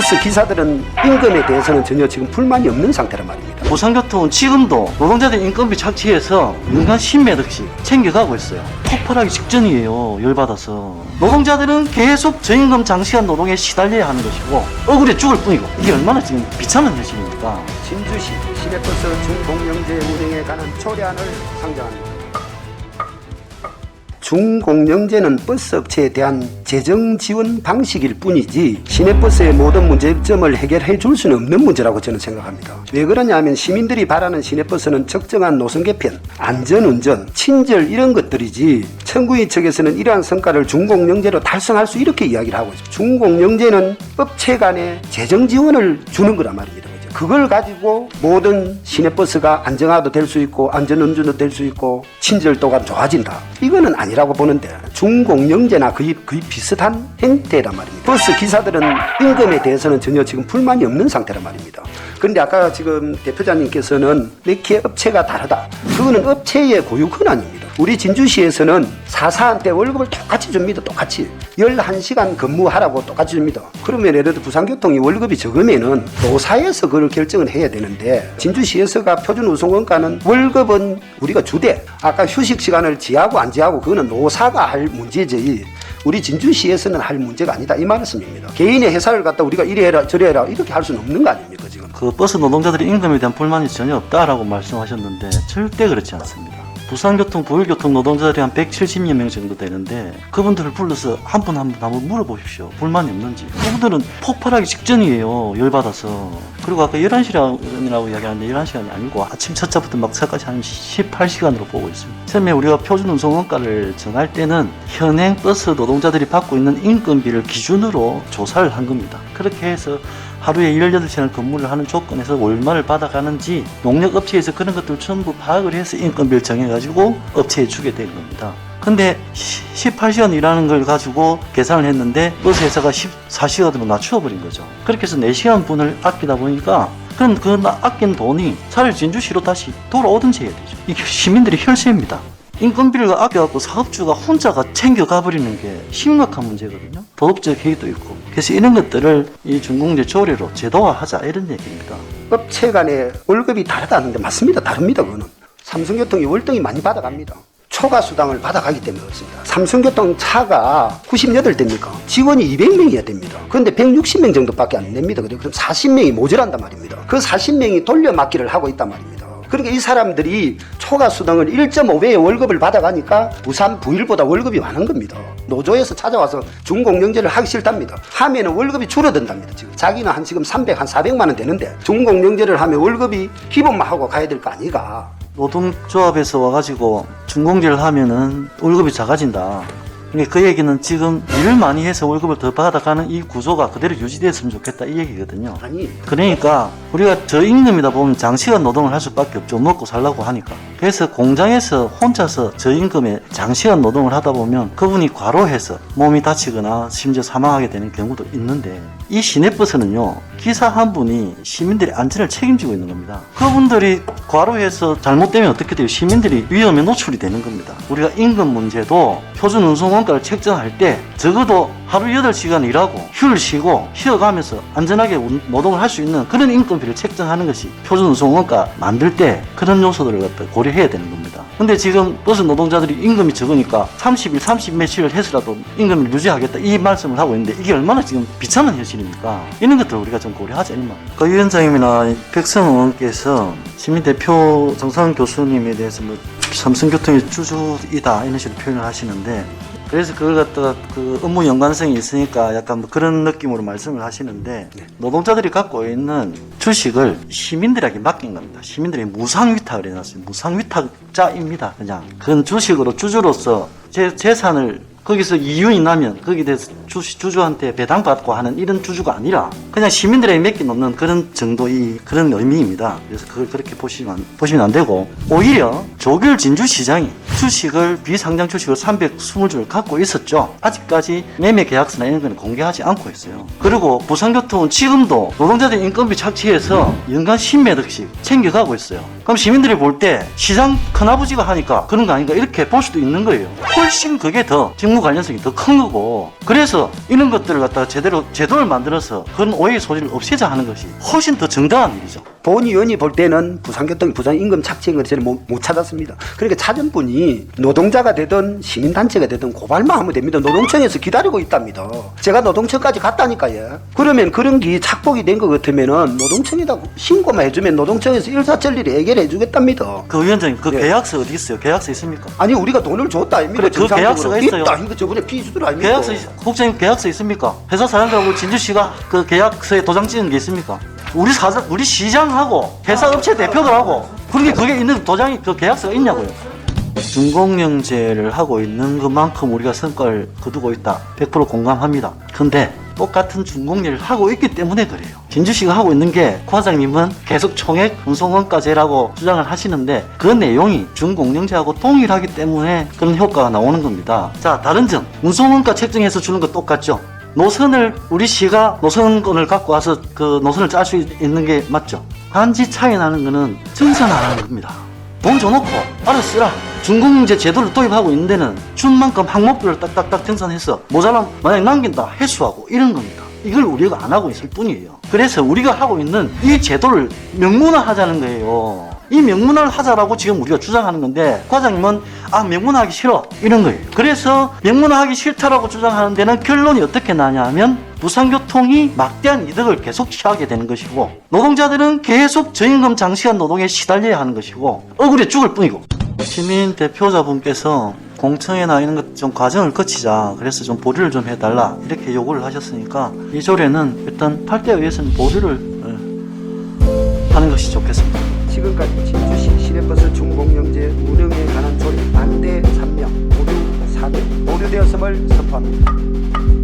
버스 기사들은 임금에 대해서는 전혀 지금 불만이 없는 상태란 말입니다. 부산교통은 지금도 노동자들 인건비 착취해서 연간 10매덕씩 챙겨가고 있어요. 폭발하기 직전이에요. 열받아서. 노동자들은 계속 저임금 장시간 노동에 시달려야 하는 것이고 억울해 죽을 뿐이고 이게 얼마나 지금 비참한 현실입니까? 진주시 시내버스 중공영제 운행에 관한 초래안을 상정합니다. 중공영제는 버스 업체에 대한 재정 지원 방식일 뿐이지 시내버스의 모든 문제점을 해결해 줄 수는 없는 문제라고 저는 생각합니다. 왜 그러냐면 시민들이 바라는 시내버스는 적정한 노선 개편, 안전운전, 친절 이런 것들이지 청구인 측에서는 이러한 성과를 중공영제로 달성할 수 이렇게 이야기를 하고 있습니다. 중공영제는 업체 간에 재정 지원을 주는 거란 말입니다. 그걸 가지고 모든 시내버스가 안정화도 될 수 있고 안전운전도 될 수 있고 친절도가 좋아진다. 이거는 아니라고 보는데 중공영제나 거의, 거의 비슷한 행태란 말입니다. 버스 기사들은 임금에 대해서는 전혀 지금 불만이 없는 상태란 말입니다. 그런데 아까 지금 대표자님께서는 몇개 업체가 다르다. 그거는 업체의 고유 권한입니다. 우리 진주시에서는 사사한테 월급을 똑같이 줍니다. 똑같이. 11시간 근무하라고 똑같이 줍니다. 그러면 예를 들어 부산교통이 월급이 적으면은 노사에서 그걸 결정을 해야 되는데 진주시에서가 표준 우선원가는 월급은 우리가 주되 아까 휴식 시간을 지하고 안 지하고 그거는 노사가 할 문제지 우리 진주시에서는 할 문제가 아니다 이 말씀입니다. 개인의 회사를 갖다 우리가 이래 해라 저래 해라 이렇게 할 수는 없는 거 아닙니까 지금. 그 버스 노동자들의 임금에 대한 불만이 전혀 없다라고 말씀하셨는데 절대 그렇지 않습니다. 부산교통, 부율교통 노동자들이 한 170여 명 정도 되는데 그분들을 불러서 한 분 한 분 한번 물어보십시오. 불만이 없는지. 그분들은 폭발하기 직전이에요. 열받아서. 그리고 아까 11시간이라고 이야기하는데 11시간이 아니고 아침 첫 차부터 막차까지 한 18시간으로 보고 있습니다. 처음에 우리가 표준 운송원가를 정할 때는 현행 버스 노동자들이 받고 있는 인건비를 기준으로 조사를 한 겁니다. 그렇게 해서 하루에 18시간을 근무를 하는 조건에서 월말을 받아가는지 농력업체에서 그런 것들 전부 파악을 해서 인건비를 정해가지고 업체에 주게 된 겁니다. 근데 18시간 일하는 걸 가지고 계산을 했는데 버스 회사가 14시간으로 낮추어버린 거죠. 그렇게 해서 4시간 분을 아끼다 보니까 그럼 그 나- 아낀 돈이 차라리 진주시로 다시 돌아오든지 해야 되죠. 이게 시민들의 혈세입니다. 인건비를 아껴갖고 사업주가 혼자가 챙겨가 버리는 게 심각한 문제거든요. 도덕적 해이도 있고. 그래서 이런 것들을 이 중공제 조례로 제도화하자 이런 얘기입니다. 업체 간의 월급이 다르다는데 맞습니다. 다릅니다. 그거는. 삼성교통이 월등히 많이 받아갑니다. 초과 수당을 받아가기 때문에 그렇습니다. 삼성교통 차가 98대입니까? 직원이 200명이어야 됩니다. 그런데 160명 정도밖에 안 됩니다. 그럼 40명이 모자란단 말입니다. 그 40명이 돌려막기를 하고 있단 말입니다. 그러니까 이 사람들이 초과 수당을 1.5배의 월급을 받아가니까 부산 부일보다 월급이 많은 겁니다. 노조에서 찾아와서 중공영제를 하기 싫답니다. 하면은 월급이 줄어든답니다. 지금 자기는 한 지금 300, 한 400만 원 되는데 중공영제를 하면 월급이 기본만 하고 가야 될 거 아니가. 노동조합에서 와가지고 중공제를 하면은 월급이 작아진다. 그러니까 그 얘기는 지금 일을 많이 해서 월급을 더 받아가는 이 구조가 그대로 유지됐으면 좋겠다 이 얘기거든요. 아니 그러니까 우리가 저임금이다 보면 장시간 노동을 할 수밖에 없죠. 먹고 살라고 하니까. 그래서 공장에서 혼자서 저임금에 장시간 노동을 하다 보면 그분이 과로해서 몸이 다치거나 심지어 사망하게 되는 경우도 있는데 이 시내버스는요. 기사 한 분이 시민들의 안전을 책임지고 있는 겁니다. 그분들이 과로해서 잘못되면 어떻게 돼요? 시민들이 위험에 노출이 되는 겁니다. 우리가 임금 문제도 표준 운송 원가를 책정할 때 적어도 하루 8시간 일하고 휴를 쉬고 쉬어가면서 안전하게 운- 노동을 할 수 있는 그런 인건비를 책정하는 것이 표준 운송 원가 만들 때 그런 요소들을 고려해야 되는 겁니다. 근데 지금 버스 노동자들이 임금이 적으니까 30일, 30 며칠을 해서라도 임금을 유지하겠다 이 말씀을 하고 있는데 이게 얼마나 지금 비참한 현실입니까? 이런 것들을 우리가 좀 고려하자 이 말. 그 위원장님이나 백성 의원께서 시민 대표 정상 교수님에 대해서 뭐 삼성교통의 주주이다 이런 식으로 표현을 하시는데 그래서 그걸 갖다가 그 업무 연관성이 있으니까 약간 뭐 그런 느낌으로 말씀을 하시는데 노동자들이 갖고 있는 주식을 시민들에게 맡긴 겁니다. 시민들이 무상위탁을 해놨어요. 무상위탁자입니다. 그냥 그건 주식으로 주주로서 제 재산을 거기서 이윤이 나면 거기에 대해서 주, 주주한테 배당받고 하는 이런 주주가 아니라 그냥 시민들에게 맡겨놓는 그런 정도의 그런 의미입니다. 그래서 그걸 그렇게 보시면, 안- 보시면 안 되고 오히려 조규일 진주시장이 주식을 비상장 주식을 320주를 갖고 있었죠. 아직까지 매매 계약서나 이런 건 공개하지 않고 있어요. 그리고 부산교통은 지금도 노동자들 인건비 착취해서 연간 10매덕씩 챙겨가고 있어요. 그럼 시민들이 볼 때 시장 큰아버지가 하니까 그런 거 아닌가 이렇게 볼 수도 있는 거예요. 훨씬 그게 더 직무 직무 관련성이 더 큰 거고 그래서 이런 것들을 갖다가 제대로 제도를 만들어서 그런 오해의 소지를 없애자 하는 것이 훨씬 더 정당한 일이죠. 본의원이 볼 때는 부산교통 부산 임금 착취인 저는 못, 못 찾았습니다. 그러니까 찾은 분이 노동자가 되든 시민단체가 되든 고발만 하면 됩니다. 노동청에서 기다리고 있답니다. 제가 노동청까지 갔다니까요. 그러면 그런 게 착복이 된 것 같으면은 노동청에다 신고만 해주면 노동청에서 일사천리를 해결해 주겠답니다. 그 위원장님 그 예. 계약서 어디 있어요? 계약서 있습니까? 아니 우리가 돈을 줬다 아닙니까? 그래, 그. 계약서가 있어요. 있다. 이거 저번에 피주들 아닙니까? 계약서 있- 국장님 계약서 있습니까? 회사 사장들하고 진주 씨가 그 계약서에 도장 찍은 게 있습니까? 우리 사장 우리 시장하고 회사 업체 대표들하고 그렇게 그게 있는 도장이 그 계약서가 있냐고요. 준공영제를 하고 있는 것만큼 우리가 성과를 거두고 있다. 100% 공감합니다. 근데 똑같은 준공제를 하고 있기 때문에 그래요. 진주 씨가 하고 있는 게 과장님은 계속 총액 운송원가제라고 주장을 하시는데 그 내용이 준공영제하고 동일하기 때문에 그런 효과가 나오는 겁니다. 자, 다른 점. 운송원가 책정해서 주는 거 똑같죠? 노선을 우리 시가 노선권을 갖고 와서 그 노선을 짤 수 있는 게 맞죠? 단지 차이 나는 거는 정산 안 하는 겁니다. 돈 줘놓고 알아서 쓰라. 중공제 제도를 도입하고 있는 데는 준 만큼 항목별로 딱딱딱 정산해서 모자람 만약 남긴다 해수하고 이런 겁니다. 이걸 우리가 안 하고 있을 뿐이에요. 그래서 우리가 하고 있는 이 제도를 명문화하자는 거예요. 이 명문화를 하자라고 지금 우리가 주장하는 건데 과장님은 아 명문화하기 싫어 이런 거예요. 그래서 명문화하기 싫다라고 주장하는 데는 결론이 어떻게 나냐면 부산교통이 막대한 이득을 계속 취하게 되는 것이고 노동자들은 계속 저임금 장시간 노동에 시달려야 하는 것이고 억울해 죽을 뿐이고 시민 대표자분께서 공청회 나 이런 것 좀 과정을 거치자 그래서 좀 보류를 좀 해달라 이렇게 요구를 하셨으니까 이 조례는 일단 8대 의회에서는 보류를 어, 하는 것이 좋겠습니다. 지금까지 진주시 시내버스 중공영제 운영에 관한 조례 반대 3명, 보류 4명, 보류되었음을 선포합니다.